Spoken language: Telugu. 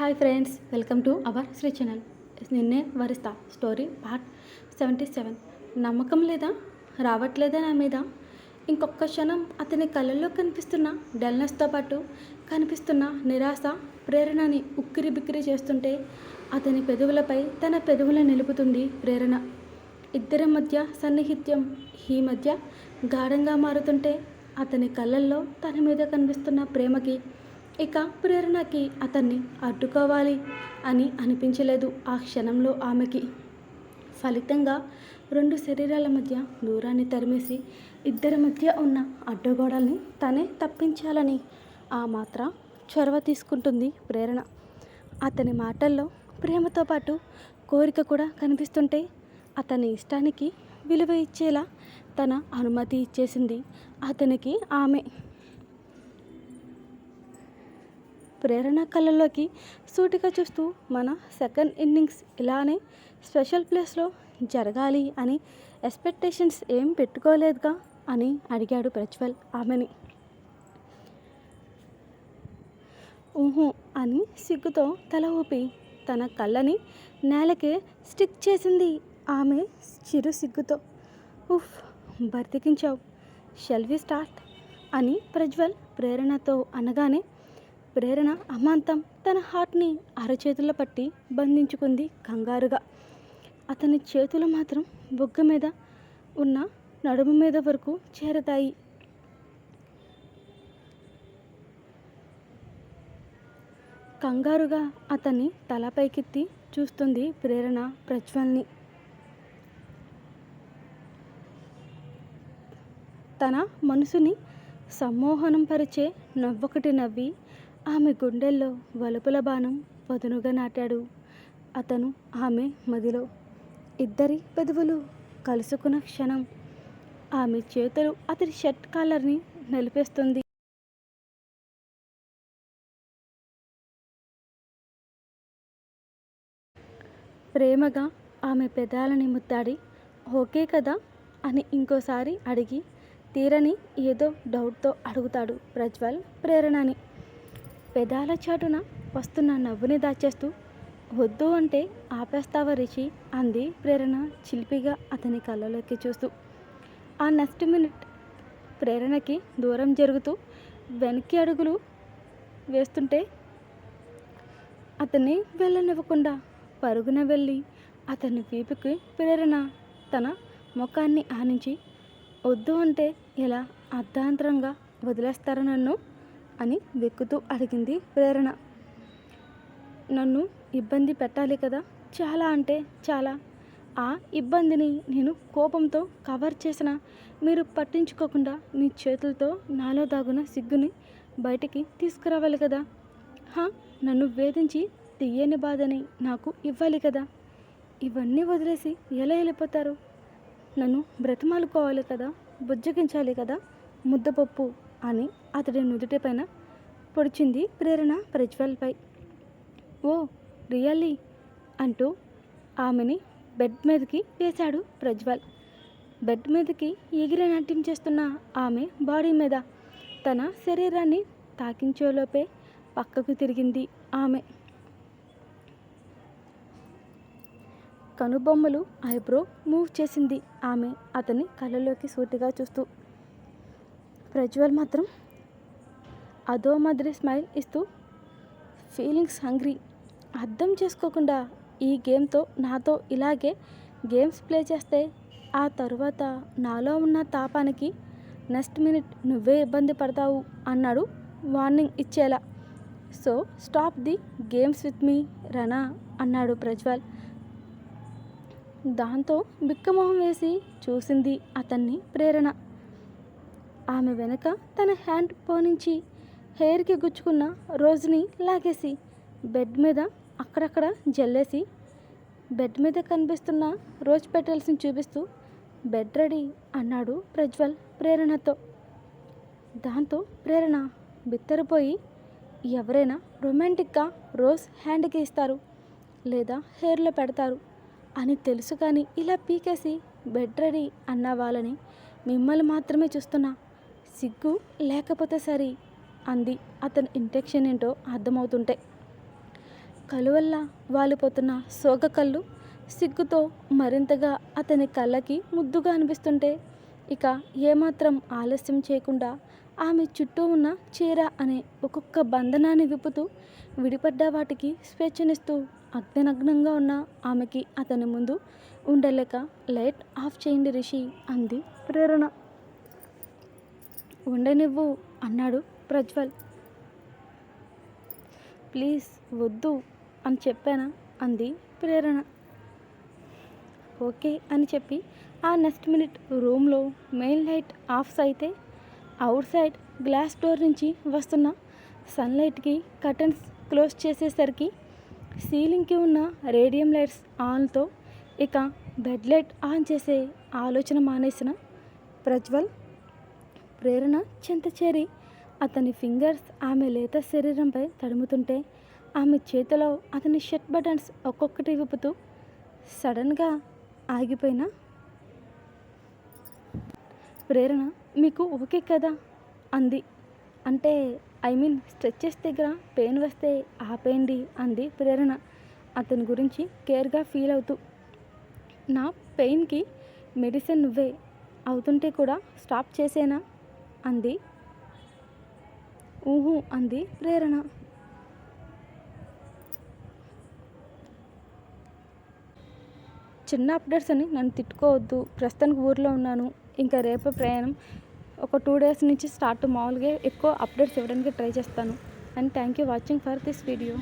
Hi friends welcome to our Shri channel. నిన్నే వరిస్తా స్టోరీ పార్ట్ సెవెంటీ సెవెన్. నమ్మకం లేదా? రావట్లేదా నా మీద? ఇంకొక క్షణం అతని కళ్ళల్లో కనిపిస్తున్న డల్నెస్తో పాటు కనిపిస్తున్న నిరాశ ప్రేరణని ఉక్కిరి బిక్కిరి చేస్తుంటే అతని పెదవులపై తన పెదవులను నిలుపుతుంది ప్రేరణ. ఇద్దరి మధ్య సన్నిహిత్యం ఈ మధ్య గాఢంగా మారుతుంటే అతని కళ్ళల్లో తన మీద కనిపిస్తున్న ప్రేమకి ఇక ప్రేరణకి అతన్ని అడ్డుకోవాలి అని అనిపించలేదు ఆ క్షణంలో ఆమెకి. ఫలితంగా రెండు శరీరాల మధ్య దూరాన్ని తరిమేసి ఇద్దరి మధ్య ఉన్న అడ్డుగోడల్ని తనే తప్పించాలని ఆ మాత్ర చొరవ తీసుకుంటుంది ప్రేరణ. అతని మాటల్లో ప్రేమతో పాటు కోరిక కూడా కనిపిస్తుంటే అతని ఇష్టానికి విలువ ఇచ్చేలా తన అనుమతి ఇచ్చేసింది అతనికి ఆమె. ప్రేరణ కళ్ళలోకి సూటిగా చూస్తూ మన సెకండ్ ఇన్నింగ్స్ ఇలానే స్పెషల్ ప్లేస్లో జరగాలి అని ఎక్స్పెక్టేషన్స్ ఏం పెట్టుకోలేదుగా అని అడిగాడు ప్రజ్వల్ ఆమెని. ఊహు అని సిగ్గుతో తల ఊపి తన కళ్ళని నేలకే స్టిక్ చేసింది ఆమె చిరు సిగ్గుతో. ఉఫ్ బర్తికించావు. Shall we start? అని ప్రజ్వల్ ప్రేరణతో అనగానే ప్రేరణ అమాంతం తన హార్ట్ని అరచేతుల్లో పట్టి బంధించుకుంది కంగారుగా. అతని చేతులు మాత్రం బొగ్గ మీద ఉన్న నడుము మీద వరకు చేరతాయి. కంగారుగా అతన్ని తలపైకెత్తి చూస్తుంది ప్రేరణ ప్రజ్వల్ని. తన మనసుని సమ్మోహనం పరిచే నవ్వొకటి నవ్వి ఆమె గుండెల్లో వలుపుల బాణం పదునుగా నాటాడు. అతను ఆమె మదిలో ఇద్దరి పెదవులు కలుసుకున్న క్షణం ఆమె చేతులు అతడి షర్ట్ కాలర్ని నిలిపేస్తుంది. ప్రేమగా ఆమె పెదాలని ముత్తాడి ఓకే కదా అని ఇంకోసారి అడిగి తీరని ఏదో డౌట్తో అడుగుతాడు ప్రజ్వల్ ప్రేరణని. పెదాల చాటున వస్తున్న నవ్వుని దాచేస్తూ వద్దు అంటే ఆపేస్తావా రిషి? అంది ప్రేరణ చిలిపిగా అతని కళ్ళలోకి చూస్తూ. ఆ నెక్స్ట్ మినిట్ ప్రేరణకి దూరం జరుగుతూ వెనక్కి అడుగులు వేస్తుంటే అతన్ని వెళ్ళనివ్వకుండా పరుగున వెళ్ళి అతని వీపుకి ప్రేరణ తన ముఖాన్ని ఆనించి వద్దు అంటే ఎలా అర్ధాంతరంగా వదిలేస్తారా నన్ను? అని వెక్కుతూ అడిగింది ప్రేరణ. నన్ను ఇబ్బంది పెట్టాలి కదా? చాలా అంటే చాలా. ఆ ఇబ్బందిని నేను కోపంతో కవర్ చేసిన మీరు పట్టించుకోకుండా మీ చేతులతో నాలో దాగున సిగ్గుని బయటికి తీసుకురావాలి కదా? హా నన్ను వేధించి తీయని బాధని నాకు ఇవ్వాలి కదా? ఇవన్నీ వదిలేసి ఎలా వెళ్ళిపోతారు? నన్ను బ్రతిమాలుకోవాలి కదా? బుజ్జగించాలి కదా? ముద్దపప్పు అని అతడి నుదుటిపైన పొడిచింది ప్రేరణ ప్రజ్వల్పై. ఓ రియల్లీ? అంటూ ఆమెని బెడ్ మీదకి వేశాడు ప్రజ్వల్. బెడ్ మీదకి ఎగిరి నాట్యం చేస్తున్న ఆమె బాడీ మీద తన శరీరాన్ని తాకించేలోపే పక్కకు తిరిగింది ఆమె. కనుబొమ్మలు ఐబ్రో మూవ్ చేసింది ఆమె అతని కళ్ళలోకి సూటిగా చూస్తూ. ప్రజ్వల్ మాత్రం అదో మాదిరి స్మైల్ ఇస్తూ ఫీలింగ్స్ హంగ్రీ. అర్థం చేసుకోకుండా ఈ గేమ్తో నాతో ఇలాగే గేమ్స్ ప్లే చేస్తే ఆ తరువాత నాలో ఉన్న తాపానికి నెక్స్ట్ మినిట్ నువ్వే ఇబ్బంది పడతావు అన్నాడు వార్నింగ్ ఇచ్చేలా. So stop the games with me Rana అన్నాడు ప్రజ్వల్. దాంతో బిక్కమొహం వేసి చూసింది అతన్ని ప్రేరణ. ఆమె వెనక తన హ్యాండ్ పోనించి హెయిర్కి గుచ్చుకున్న రోజుని లాగేసి బెడ్ మీద అక్కడక్కడ జల్లేసి బెడ్ మీద కనిపిస్తున్న రోజ్ పెటల్స్ని చూపిస్తూ బెడ్ రెడీ అన్నాడు ప్రజ్వల్ ప్రేరణతో. దాంతో ప్రేరణ బిత్తరపోయి ఎవరైనా రొమాంటిక్గా రోజ్ హ్యాండ్కి ఇస్తారు లేదా హెయిర్లో పెడతారు అని తెలుసు కానీ ఇలా పీకేసి బెడ్ రెడీ అన్న వాళ్ళని మిమ్మల్ని మాత్రమే చూస్తున్నా. సిగ్గు లేకపోతే సరి అంది అతని ఇంటెక్షన్ ఏంటో అర్థమవుతుంటే. కలువల్ల వాలిపోతున్న సోగ కళ్ళు సిగ్గుతో మరింతగా అతని కళ్ళకి ముద్దుగా అనిపిస్తుంటే ఇక ఏమాత్రం ఆలస్యం చేయకుండా ఆమె చుట్టూ ఉన్న చీర అనే ఒక్కొక్క బంధనాన్ని విప్పుతూ విడిపడ్డ వాటికి స్వేచ్ఛనిస్తూ అగ్ననగ్నంగా ఉన్న ఆమెకి అతని ముందు ఉండలేక లైట్ ఆఫ్ చేయండి రిషి అంది ప్రేరణ. ఉండనివ్వు అన్నాడు ప్రజ్వల్. ప్లీజ్ వద్దు అని చెప్పానా? అంది ప్రేరణ. ఓకే అని చెప్పి ఆ నెక్స్ట్ మినిట్ రూమ్లో మెయిన్ లైట్ ఆఫ్స్ అయితే అవుట్ సైడ్ గ్లాస్ డోర్ నుంచి వస్తున్న సన్లైట్కి కర్టన్స్ క్లోజ్ చేసేసరికి సీలింగ్కి ఉన్న రేడియం లైట్స్ ఆన్తో ఇక బెడ్ లైట్ ఆన్ చేసే ఆలోచన మానేసిన ప్రజ్వల్ ప్రేరణ చింతచేరి అతని ఫింగర్స్ ఆమె లేత శరీరంపై తడుముతుంటే ఆమె చేతిలో అతని షర్ట్ బటన్స్ ఒక్కొక్కటి విప్పుతూ సడన్గా ఆగిపోయిన ప్రేరణ మీకు ఓకే కదా? అంది. అంటే ఐ మీన్ స్ట్రెచెస్ దగ్గర పెయిన్ వస్తే ఆపేయండి అంది ప్రేరణ. అతని గురించి కేర్గా ఫీల్ అవుతూ నా పెయిన్కి మెడిసిన్ నువ్వే అవుతుంటే కూడా స్టాప్ చేసేనా? అంది. ఊహు అంది ప్రేరణ. చిన్న అప్డేట్స్ అని నన్ను తిట్టుకోవద్దు. ప్రస్తుతానికి ఊర్లో ఉన్నాను. ఇంకా రేపు ప్రయాణం ఒక టూ డేస్ నుంచి స్టార్ట్ మామూలుగా ఎక్కువ అప్డేట్స్ ఇవ్వడానికి ట్రై చేస్తాను. And thank you watching for this video.